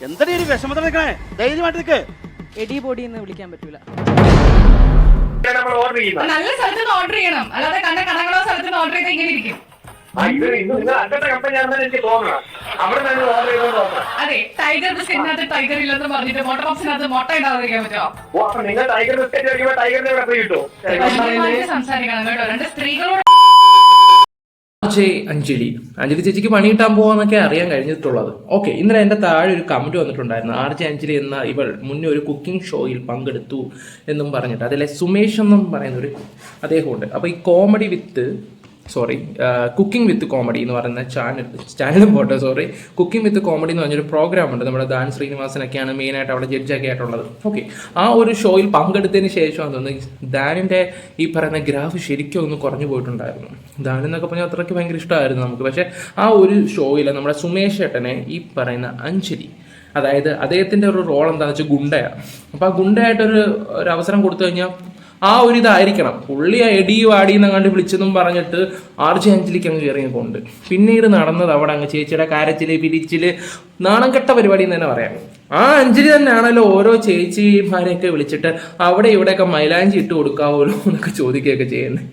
എന്താണ് ഈ വിഷമത്തിൽ നിൽക്കണേ? ധൈര്യമായിട്ട് നിൽക്ക് എടി ബോഡി എന്ന് വിളിക്കാൻ പറ്റൂല. നമ്മൾ ഓർഡർ ചെയ്യുന്നത് നല്ല സ്ഥലത്ത് നിന്ന് ഓർഡർ ചെയ്യണം. അല്ലാതെ കണ്ട കടകളോ സ്ഥലത്ത് നിന്ന് ഓർഡർ ചെയ്ത് ഇങ്ങനെ ഇരിക്കും. അതെ ടൈഗർ ബിസ്ക്കറ്റിനകത്ത് ടൈഗർ ഇല്ലെന്ന് പറഞ്ഞിട്ട് മോട്ടർ ബോക്സിനകത്ത് മുട്ട ഇടാതിരിക്കാൻ പറ്റുമോ സംസാരിക്കണം കേട്ടോ. രണ്ട് സ്ത്രീകളോട് ജെ അഞ്ജലി. അഞ്ജലി ചേച്ചിക്ക് പണി കിട്ടാൻ പോവാന്നൊക്കെ അറിയാൻ കഴിഞ്ഞിട്ടുള്ളത്. ഓക്കെ ഇന്നലെ എന്റെ താഴെ ഒരു കമന്റ് വന്നിട്ടുണ്ടായിരുന്നു. ആർ ജെ അഞ്ജലി എന്ന ഇവൾ മുന്നേ ഒരു കുക്കിംഗ് ഷോയിൽ പങ്കെടുത്തു എന്നും പറഞ്ഞിട്ട്. അതിലെ സുമേഷ് എന്നും പറയുന്ന ഒരു അദ്ദേഹമുണ്ട്. അപ്പോൾ ഈ comedy with sorry cooking with comedy എന്ന് പറയുന്ന ചാനൽ ചാനലും പോട്ടെ സോറി കുക്കിംഗ് വിത്ത് കോമഡി എന്ന് പറഞ്ഞൊരു പ്രോഗ്രാം ഉണ്ട്. നമ്മുടെ ദാൻ ശ്രീനിവാസനൊക്കെയാണ് മെയിനായിട്ട് അവിടെ ജഡ്ജൊക്കെ ആയിട്ടുള്ളത്. ഓക്കെ ആ ഒരു ഷോയിൽ പങ്കെടുത്തതിന് ശേഷമാണ് തോന്നുന്നത് ദാനിന്റെ ഈ പറയുന്ന ഗ്രാഫ് ശരിക്കും ഒന്ന് കുറഞ്ഞു പോയിട്ടുണ്ടായിരുന്നു. ദാൻ എന്നൊക്കെ പറഞ്ഞാൽ അത്രയ്ക്ക് ഭയങ്കര ഇഷ്ടമായിരുന്നു നമുക്ക്. പക്ഷേ ആ ഒരു ഷോയിൽ നമ്മുടെ സുമേഷ് ഏട്ടനെ ഈ പറയുന്ന അഞ്ജലി അതായത് അദ്ദേഹത്തിന്റെ ഒരു റോൾ എന്താണെന്ന് വെച്ചാൽ ഗുണ്ടയാണ്. അപ്പോൾ ആ ഗുണ്ടയായിട്ടൊരു ഒരു അവസരം കൊടുത്തു കഴിഞ്ഞാൽ ആ ഒരു ഇതായിരിക്കണം. പുള്ളി എടി വാടി എന്നങ്ങാണ്ട് വിളിച്ചെന്നും പറഞ്ഞിട്ട് ആർജി അഞ്ചിലേക്ക് അങ്ങ് കയറി കൊണ്ട് പിന്നീട് നടന്നത് അവിടെ അങ്ങ് ചേച്ചിയുടെ കാരച്ചിൽ പിരിച്ചിൽ നാണം കെട്ട പരിപാടി എന്ന് തന്നെ പറയാം. ആ അഞ്ചിലി തന്നെയാണല്ലോ ഓരോ ചേച്ചിമാരെയൊക്കെ വിളിച്ചിട്ട് അവിടെ ഇവിടെയൊക്കെ മൈലാഞ്ചി ഇട്ട് കൊടുക്കാവുമല്ലോ എന്നൊക്കെ ചോദിക്കുകയൊക്കെ ചെയ്യുന്നത്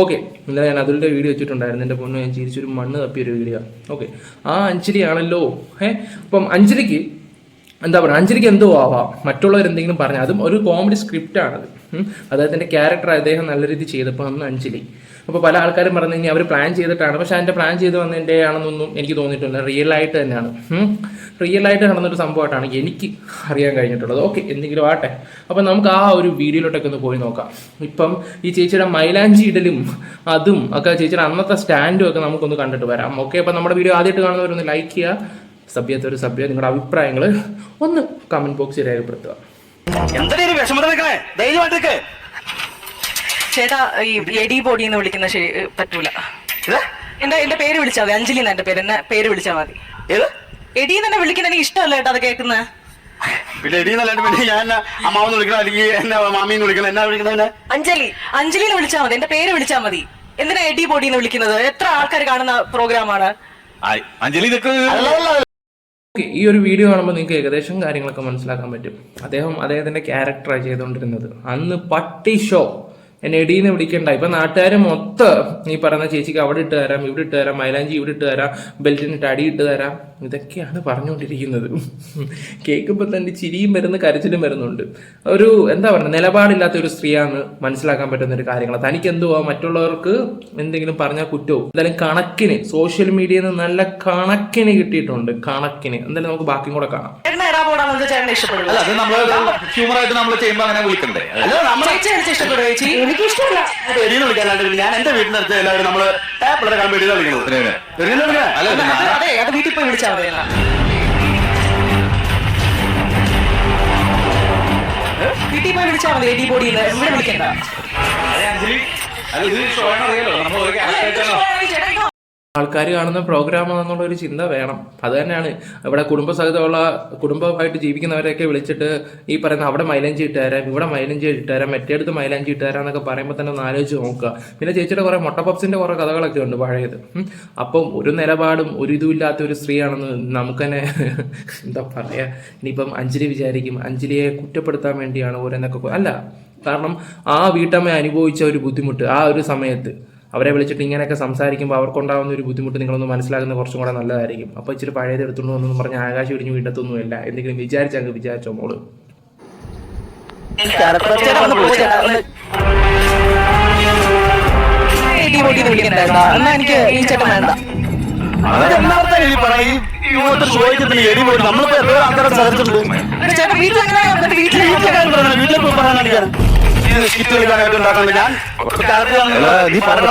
ഓക്കെ ഇന്നലെ ഞാൻ അതിന്റെ വീഡിയോ വെച്ചിട്ടുണ്ടായിരുന്നു. എന്റെ പൊന്നു ഞാൻ ചിരിച്ചൊരു മണ്ണ് തപ്പിയൊരു വീഡിയോ. ഓക്കെ ആ അഞ്ചിലിയാണല്ലോ ആണല്ലോ ഏ അപ്പം അഞ്ജലിക്ക് എന്താ പറയുക അഞ്ജലിക്ക് എന്തോ ആവാം. മറ്റുള്ളവർ എന്തെങ്കിലും പറഞ്ഞാൽ അതും ഒരു കോമഡി സ്ക്രിപ്റ്റ് സ്ക്രിപ്റ്റാണത് അദ്ദേഹത്തിന്റെ ക്യാരക്ടർ അദ്ദേഹം നല്ല രീതിയിൽ ചെയ്തപ്പോൾ അന്ന് അഞ്ജലി. അപ്പോൾ പല ആൾക്കാരും പറഞ്ഞു കഴിഞ്ഞാൽ അവർ പ്ലാൻ ചെയ്തിട്ടാണ്. പക്ഷെ അതിന്റെ പ്ലാൻ ചെയ്ത് വന്നതിന്റെ ആണെന്നൊന്നും എനിക്ക് തോന്നിയിട്ടില്ല. റിയൽ ആയിട്ട് തന്നെയാണ്. റിയൽ ആയിട്ട് നടന്നൊരു സംഭവമായിട്ടാണ് എനിക്ക് അറിയാൻ കഴിഞ്ഞിട്ടുള്ളത്. ഓക്കെ എന്തെങ്കിലും ആട്ടെ അപ്പം നമുക്ക് ആ ഒരു വീഡിയോയിലോട്ടൊക്കെ ഒന്ന് പോയി നോക്കാം. ഇപ്പം ഈ ചേച്ചിയുടെ മൈലാഞ്ചി ഇടലും അതും ഒക്കെ ചേച്ചിയുടെ അന്നത്തെ സ്റ്റാൻഡും ഒക്കെ നമുക്കൊന്ന് കണ്ടിട്ട് വരാം. ഓക്കെ അപ്പം നമ്മുടെ വീഡിയോ ആദ്യമായിട്ട് കാണുന്നവരൊന്ന് ലൈക്ക് ചെയ്യുക. സഭ്യത്തെ ഒരു സഭ്യ നിങ്ങളുടെ അഭിപ്രായങ്ങൾ ഒന്ന് കമന്റ് ബോക്സിൽ രേഖപ്പെടുത്തുക. ഈ ചേട്ടാ എഡി ബോഡി എന്ന് വിളിക്കുന്ന ശരി പറ്റൂല. ഇത്? എന്റെ എന്റെ പേര് വിളിച്ചാൽ മതി. അഞ്ജലി എന്ന എന്റെ പേര്. എന്നെ പേര് വിളിച്ചാൽ മതി. ഏത്? എടി തന്നെ വിളിക്കുന്ന എനിക്ക് ഇഷ്ടമല്ല ചേട്ടാ അത് കേൾക്കുന്നത് പിന്നെ എടി എന്നല്ലാണ്ട് പിന്നെ ഞാൻ എന്നെ അമ്മാവെന്ന് വിളിക്കണം? അല്ലെങ്കിൽ എന്നെ മാമിന്ന് വിളിക്കണം? എന്നാ വിളിക്കുന്നതിനെ അഞ്ജലി അഞ്ജലിനെ വിളിച്ചാൽ മതി. എന്റെ പേര് വിളിച്ചാൽ മതി. എന്തിനാ എടി ബോഡി എന്ന് വിളിക്കുന്നത്? എത്ര ആൾക്കാർ കാണുന്ന പ്രോഗ്രാമാണ് അഞ്ജലി ഈ ഒരു വീഡിയോ കാണുമ്പോൾ നിങ്ങൾക്ക് ഏകദേശം കാര്യങ്ങളൊക്കെ മനസ്സിലാക്കാൻ പറ്റും. അദ്ദേഹം അദ്ദേഹത്തിന്റെ ക്യാരക്ടറാണ് ചെയ്തുകൊണ്ടിരുന്നത്. അന്ന് പട്ടി ഷോ എന്നെ എടീന്ന് വിളിക്കണ്ട. ഇപ്പൊ നാട്ടുകാർ മൊത്തം ഈ പറയുന്ന ചേച്ചിക്ക് അവിടെ ഇട്ട് തരാം ഇവിടെ ഇട്ട് തരാം മൈലാഞ്ചി ഇവിടെ ഇട്ട് തരാം ബെൽറ്റിനിട്ട് അടി ഇട്ട് തരാം. ഇതൊക്കെയാണ് പറഞ്ഞുകൊണ്ടിരിക്കുന്നത്. കേൾക്കുമ്പോൾ തന്നെ ചിരിയും വരുന്നു കരച്ചിലും വരുന്നുണ്ട്. ഒരു എന്താ പറയുക നിലപാടില്ലാത്ത ഒരു സ്ത്രീയാണ് മനസ്സിലാക്കാൻ പറ്റുന്ന ഒരു കാര്യങ്ങൾ തനിക്ക് എന്തുവാ മറ്റുള്ളവർക്ക് എന്തെങ്കിലും പറഞ്ഞാൽ കുറ്റവും. എന്തായാലും കണക്കിന് സോഷ്യൽ മീഡിയയിൽ നിന്ന് നല്ല കണക്കിന് കിട്ടിയിട്ടുണ്ട്. കണക്കിന്. എന്തായാലും നമുക്ക് ബാക്കിയും കൂടെ കാണാം. ചേട്ടനെ എടാ പോടാന്ന് വെച്ചാൽ ചേട്ടനെ ഇഷ്ടപ്പെടുള്ളൂ അല്ല അത് നമ്മൾ ഹ്യൂമർ ആയിട്ട് നമ്മൾ ചെയ്യുമ്പോ അങ്ങനെ വിളിക്കണ്ടേ അല്ല നമ്മളെ ചേച്ചി വിളിച്ച് ഇഷ്ടപ്പെടുക ചേച്ചി എനിക്ക് ഇഷ്ടമല്ല എടീന്ന് വിളിക്കാനായിട്ട് ഞാൻ എന്റെ വീട്ടിനടുത്ത് എല്ലാവരും നമ്മൾ ടാപ്പിളെ കാണാൻ വേണ്ടി വിളിക്കുന്നത് അതെ അത് വീട്ടിൽ പോയി വിളിച്ചാൽ മതി. വീട്ടിൽ പോയി വിളിച്ചാൽ മതി എടി ബോഡി ഇവിടെ വിളിക്കണ്ട. അല്ല ഇത് ഷോ അറിയാലോ നമ്മൾ ഒരു ഇത് ആൾക്കാർ കാണുന്ന പ്രോഗ്രാം എന്നുള്ള ഒരു ചിന്ത വേണം. അത് തന്നെയാണ്. ഇവിടെ കുടുംബസഹിതമുള്ള കുടുംബമായിട്ട് ജീവിക്കുന്നവരെയൊക്കെ വിളിച്ചിട്ട് ഈ പറയുന്ന അവിടെ മൈലഞ്ചി ഇട്ട് തരാം ഇവിടെ മൈലഞ്ചി ഇട്ട് തരാം മറ്റേടത്ത് മൈലഞ്ചി ഇട്ട് തരാം എന്നൊക്കെ പറയുമ്പോൾ തന്നെ ഒന്ന് ആലോചിച്ച് നോക്കുക. പിന്നെ ചേച്ചിയുടെ കുറേ മൊട്ടപ്പപ്സിന്റെ കുറേ കഥകളൊക്കെ ഉണ്ട് പഴയത്. അപ്പം ഒരു നിലപാടും ഒരു ഇതുമില്ലാത്ത ഒരു സ്ത്രീയാണെന്ന് നമുക്ക് തന്നെ എന്താ പറയാ? ഇനിയിപ്പം അഞ്ജലി വിചാരിക്കും. അഞ്ജലിയെ കുറ്റപ്പെടുത്താൻ വേണ്ടിയാണ് ഓരോന്നൊക്കെ അല്ല കാരണം ആ വീട്ടമ്മ അനുഭവിച്ച ഒരു ബുദ്ധിമുട്ട് ആ ഒരു സമയത്ത്. അവരെ വിളിച്ചിട്ട് ഇങ്ങനെയൊക്കെ സംസാരിക്കുമ്പോൾ അവർക്കുണ്ടാകുന്ന ഒരു ബുദ്ധിമുട്ട് നിങ്ങളൊന്ന് മനസ്സിലാക്കുന്ന കുറച്ചും കൂടെ നല്ലതായിരിക്കും. അപ്പോൾ ഇച്ചിരി പഴയത് എടുത്തുകൊണ്ട് വന്നു പറഞ്ഞ് ആകാശം ഇടിഞ്ഞു വീണ്ടത്തൊന്നുമില്ല. എന്തെങ്കിലും വിചാരിച്ചങ്ങ് വിചാരിച്ചോ മോൾ. എനിക്ക് ഈ ചേട്ടൻ വേണ്ട വീട്ടിൽ വീട്ടിലെ വീട്ടിലെ സ്കിറ്റ് കളിക്കാനായിട്ട് ഉണ്ടാക്കുന്നത് ഞാൻ. പറഞ്ഞ?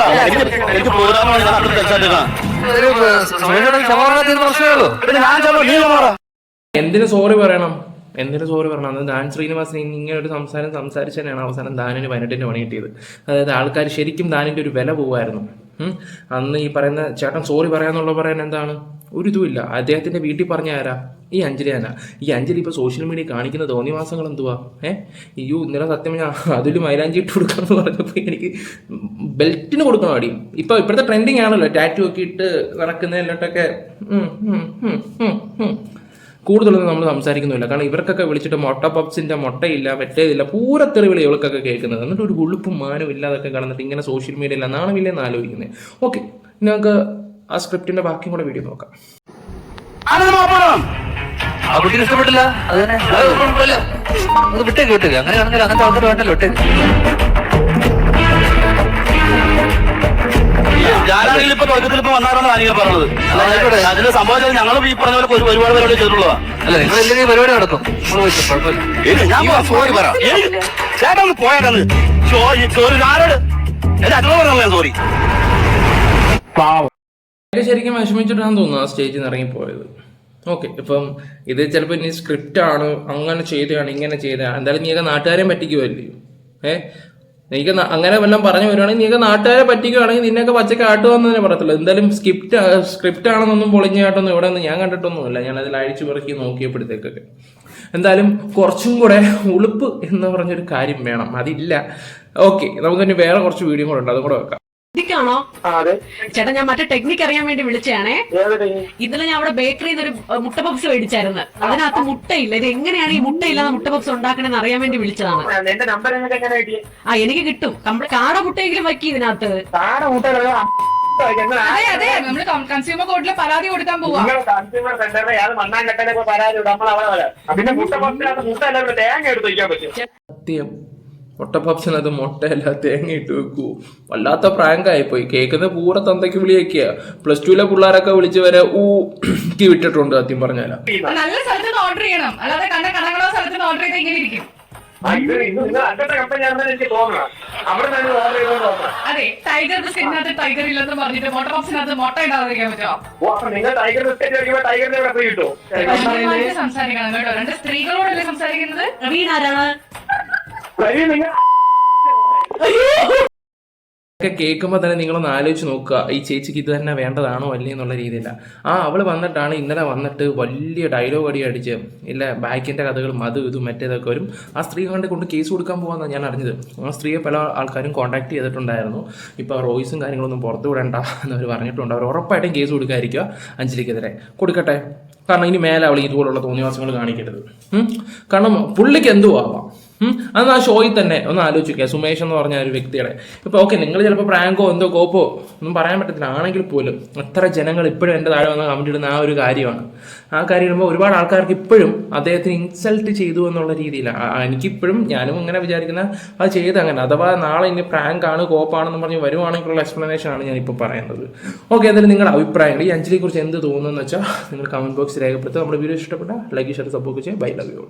എനിക്ക് പ്രോഗ്രാമാണ് ഞാൻ എന്തിനു സോറി പറയണം? എന്തിനു സോറി പറയണം? അന്ന് ദാൻ ശ്രീനിവാസൻ ഇങ്ങനെ ഒരു സംസാരം സംസാരിച്ചു തന്നെയാണ് അവസാനം ദാനിന് പതിനെട്ടിന് പണി കിട്ടിയത്. അതായത് ആൾക്കാർ ശരിക്കും ദാനിന്റെ ഒരു വില പോവായിരുന്നു. അന്ന് ഈ പറയുന്ന ചേട്ടൻ സോറി പറയാന്നുള്ള പറയാൻ എന്താണ്? ഒരു ഇതുമില്ല അദ്ദേഹത്തിന്റെ വീട്ടിൽ പറഞ്ഞ ആരാ? ഈ അഞ്ജലി ആന ഈ അഞ്ജലി ഇപ്പോൾ സോഷ്യൽ മീഡിയ കാണിക്കുന്ന തോന്നിവാസങ്ങൾ എന്തുവാ? ഏഹ് അയ്യോ ഇന്നലെ സത്യം ഞാൻ അതിൽ മൈലാഞ്ചി ഇട്ട് കൊടുക്കാന്ന് പറഞ്ഞപ്പോൾ എനിക്ക് ബെൽറ്റിന് കൊടുക്കണം അടി. ഇപ്പൊ ഇപ്പോഴത്തെ ട്രെൻഡിങ് ആണല്ലോ. ടാറ്റു ഒക്കെ ഇട്ട് നടക്കുന്നതിലോട്ടൊക്കെ. കൂടുതലൊന്നും നമ്മൾ സംസാരിക്കുന്നില്ല കാരണം ഇവർക്കൊക്കെ വിളിച്ചിട്ട് മൊട്ട പപ്സിന്റെ മുട്ടയില്ല മറ്റേതില്ല പൂരത്തെറിവിളി ഇവൾക്കൊക്കെ കേൾക്കുന്നത്. എന്നിട്ട് ഒരു ഉളുപ്പും മാനും ഇല്ലാതൊക്കെ കടന്നിട്ട് ഇങ്ങനെ സോഷ്യൽ മീഡിയയിൽ നാണമില്ലെന്ന് ആലോചിക്കുന്നത് ഓക്കെ നമുക്ക് ആ സ്ക്രിപ്റ്റിന്റെ ബാക്കിയും കൂടെ വീഡിയോ നോക്കാം. ആ കുട്ടിക്ക് ഇഷ്ടപ്പെട്ടില്ല. അത് തന്നെ. അത് കുഴപ്പമില്ല. അത് വിട്ടേക്ക് വിട്ടേക്ക്. അങ്ങനെയാണെങ്കിൽ അങ്ങനത്തെ ആൾക്കാർ വേണ്ടല്ലോ വിട്ടേക്ക്. ഞാനാണെങ്കിൽ ഇപ്പൊ തുടക്കത്തിൽ ഇപ്പൊ വന്നാറാണ് അനികൾ പറഞ്ഞത്? അതിന്റെ സംഭവം ഞങ്ങൾ ഞങ്ങളും ഈ പറഞ്ഞ പോലെ ഒരു ഒരുപാട് പരിപാടി ചെയ്തിട്ടുള്ളതാ. അല്ല? നിങ്ങൾ എന്തെങ്കിലും പരിപാടി നടക്കും പോയിട്ട് ഞാൻ സോറി പറ. ചേട്ടാ ഒന്ന് പോയാട്ടന്ന് സോറി സോറി ആരോട്? എന്റെ അച്ഛനോട് പറഞ്ഞാൽ സോറി എനിക്ക് ശരിക്കും വിഷമിച്ചിട്ടാണ് തോന്നുന്നു ആ സ്റ്റേജിൽ നിന്ന് ഇറങ്ങിപ്പോയത്. ഓക്കെ ഇപ്പം ഇത് ചിലപ്പോൾ ഇനി സ്ക്രിപ്റ്റ് ആണ് അങ്ങനെ ചെയ്തതാണ് ഇങ്ങനെ ചെയ്തതാണ്. എന്തായാലും നീയൊക്കെ നാട്ടുകാരെയും പറ്റിക്കുമല്ലേ ഏ? നീക്ക് അങ്ങനെ വല്ലതും പറഞ്ഞു വരുവാണെങ്കിൽ നീക്ക് നാട്ടുകാരെ പറ്റിക്കുവാണെങ്കിൽ നിന്നൊക്കെ പച്ചക്ക് ആട്ടുമെന്ന് തന്നെ പറയത്തുള്ളൂ. എന്തായാലും സ്ക്രിപ്റ്റ് സ്ക്രിപ്റ്റ് ആണെന്നൊന്നും പൊളിഞ്ഞ ആട്ടൊന്നും ഇവിടെ നിന്ന് ഞാൻ കണ്ടിട്ടൊന്നുമില്ല. ഞാൻ അതിൽ അഴിച്ചു പിറക്കി നോക്കിയപ്പോഴത്തേക്കൊക്കെ. എന്തായാലും കുറച്ചും കൂടെ ഉളുപ്പ് എന്ന് പറഞ്ഞൊരു കാര്യം വേണം. അതില്ല. ഓക്കെ നമുക്കിനി വേറെ കുറച്ച് വീഡിയോ കൂടെ ഉണ്ട്. അതും കൂടെ വെക്കാം. അതെ. ചേട്ടാ ഞാൻ മറ്റേ ടെക്നിക്ക് അറിയാൻ വേണ്ടി വിളിച്ചതാണേ ഏതൊരു ഇന്നലെ ഞാൻ അവിടെ ബേക്കറിയിൽ നിന്ന് ഒരു മുട്ട പപ്സ് മേടിച്ചായിരുന്നു. അതിനകത്ത് മുട്ടയില്ല. ഇത് എങ്ങനെയാണ് ഈ മുട്ടയില്ലാതെ മുട്ട പപ്സ് ഉണ്ടാക്കണെന്ന് അറിയാൻ വേണ്ടി വിളിച്ചതാണ്. ആ എനിക്ക് കിട്ടും. നമ്മുടെ കാട മുട്ടയെങ്കിലും വയ്ക്കി ഇതിനകത്ത്. അതെ അതെ നമ്മൾ കൺസ്യൂമർ കോർട്ടിൽ പരാതി കൊടുക്കാൻ പോവാ. കൺസ്യൂമർ അത് മണ്ണാൻ പരാതി ഇടും നമ്മൾ അവിടെ വരാം പിന്നെ മുട്ട പത്തിനകത്ത് മുട്ട എല്ലാവരും തേങ്ങ എടുത്ത് വയ്ക്കാൻ പറ്റും. സത്യം. മുട്ടപ്പപ്സിനകത്ത് മുട്ടയല്ല തേങ്ങ ഇട്ട് വെക്കൂ. വല്ലാത്ത പ്രാങ്കായിപ്പോയി. കേൾക്കുന്ന പൂറ തന്തയ്ക്ക് വിളിയൊക്കെയാ പ്ലസ് ടുവിലെ പിള്ളേരൊക്കെ വിളിച്ച് വരെ ഊ ക്കി വിട്ടിട്ടുണ്ട് സത്യം പറഞ്ഞാല. നല്ല സ്ഥലത്ത് ഓർഡർ ചെയ്യണം. അല്ലാതെ കണ്ട കടകളോ സ്ഥലത്ത് ഓർഡർ ചെയ്ത് ഇങ്ങനെ ഇരിക്കും. അതെ ടൈഗർ ബിസ്ക്കറ്റിനകത്ത് ടൈഗർ ഇല്ലെന്ന് പറഞ്ഞിട്ട് ബോക്സിനകത്ത് മുട്ട ഇടാതിരിക്കാൻ പറ്റുമോ ടൈഗർ ബിസ്ക്കറ്റ് സംസാരിക്കണം കേട്ടോ. രണ്ട് സ്ത്രീകളോടല്ലേ സംസാരിക്കുന്നത്? ഒക്കെ കേൾക്കുമ്പോൾ തന്നെ നിങ്ങളൊന്ന് ആലോചിച്ച് നോക്കുക. ഈ ചേച്ചിക്ക് ഇത് തന്നെ വേണ്ടതാണോ അല്ലേ എന്നുള്ള രീതിയില്ല ആ അവൾ വന്നിട്ടാണ് ഇന്നലെ വന്നിട്ട് വലിയ ഡയലോഗ് അടി അടിച്ച് ഇല്ല ബാക്കിന്റെ കഥകൾ മത് ഇതും മറ്റേതൊക്കെ വരും. ആ സ്ത്രീ കണ്ട് കൊണ്ട് കേസ് കൊടുക്കാൻ പോകാമെന്നാണ് ഞാൻ അറിഞ്ഞത്. ആ സ്ത്രീയെ പല ആൾക്കാരും കോൺടാക്ട് ചെയ്തിട്ടുണ്ടായിരുന്നു. ഇപ്പോൾ റോയ്സും കാര്യങ്ങളൊന്നും പുറത്തു എന്ന് എന്നവർ പറഞ്ഞിട്ടുണ്ട്. അവർ ഉറപ്പായിട്ടും കേസ് കൊടുക്കാതിരിക്കുക അഞ്ജലിക്കെതിരെ. കൊടുക്കട്ടെ. കാരണം ഇനി മേലെ അവൾ ഇതുപോലുള്ള തോന്നിയവാസങ്ങൾ കാണിക്കരുത്. കാരണം പുള്ളിക്ക് എന്തുവാ. അന്ന് ആ ഷോയിൽ തന്നെ. ഒന്ന് ആലോചിക്കുക. സുമേഷ് എന്ന് പറഞ്ഞ ഒരു വ്യക്തിയുടെ. ഇപ്പൊ ഓക്കെ നിങ്ങൾ ചിലപ്പോൾ പ്രാങ്കോ എന്തോ കോപ്പോ ഒന്നും പറയാൻ പറ്റത്തില്ല. ആണെങ്കിൽ പോലും എത്ര ജനങ്ങൾ ഇപ്പോഴും എന്റെ താഴെ വന്ന് കമന്റ് ഇടുന്ന ആ ഒരു കാര്യമാണ്. ആ കാര്യം ഇടുമ്പോൾ ഒരുപാട് ആൾക്കാർക്ക് ഇപ്പോഴും അദ്ദേഹത്തിന് ഇൻസൾട്ട് ചെയ്തു എന്നുള്ള രീതിയിലാണ് എനിക്കിപ്പോഴും ഞാനും ഇങ്ങനെ വിചാരിക്കുന്ന അത് ചെയ്ത് അങ്ങനെ. അഥവാ നാളെ ഇനി പ്രാങ്ക് ആണ് കോപ്പാണെന്ന് പറഞ്ഞ് വരുവാണെങ്കിലുള്ള എക്സ്പ്ലനേഷൻ ആണ് ഞാൻ ഇപ്പോൾ പറയുന്നത്. ഓക്കെ എന്തായാലും നിങ്ങളുടെ അഭിപ്രായങ്ങൾ ഈ അഞ്ജലിയെ കുറിച്ച് എന്ത് തോന്നുന്നു വെച്ചാൽ നിങ്ങൾ കമന്റ് ബോക്സ് രേഖപ്പെടുത്തുക. നമ്മുടെ വീഡിയോ ഇഷ്ടപ്പെട്ട ലൈക്ക് ഷെയർ സപ്പോർട്ട് ചെയ്യുക. Bye love you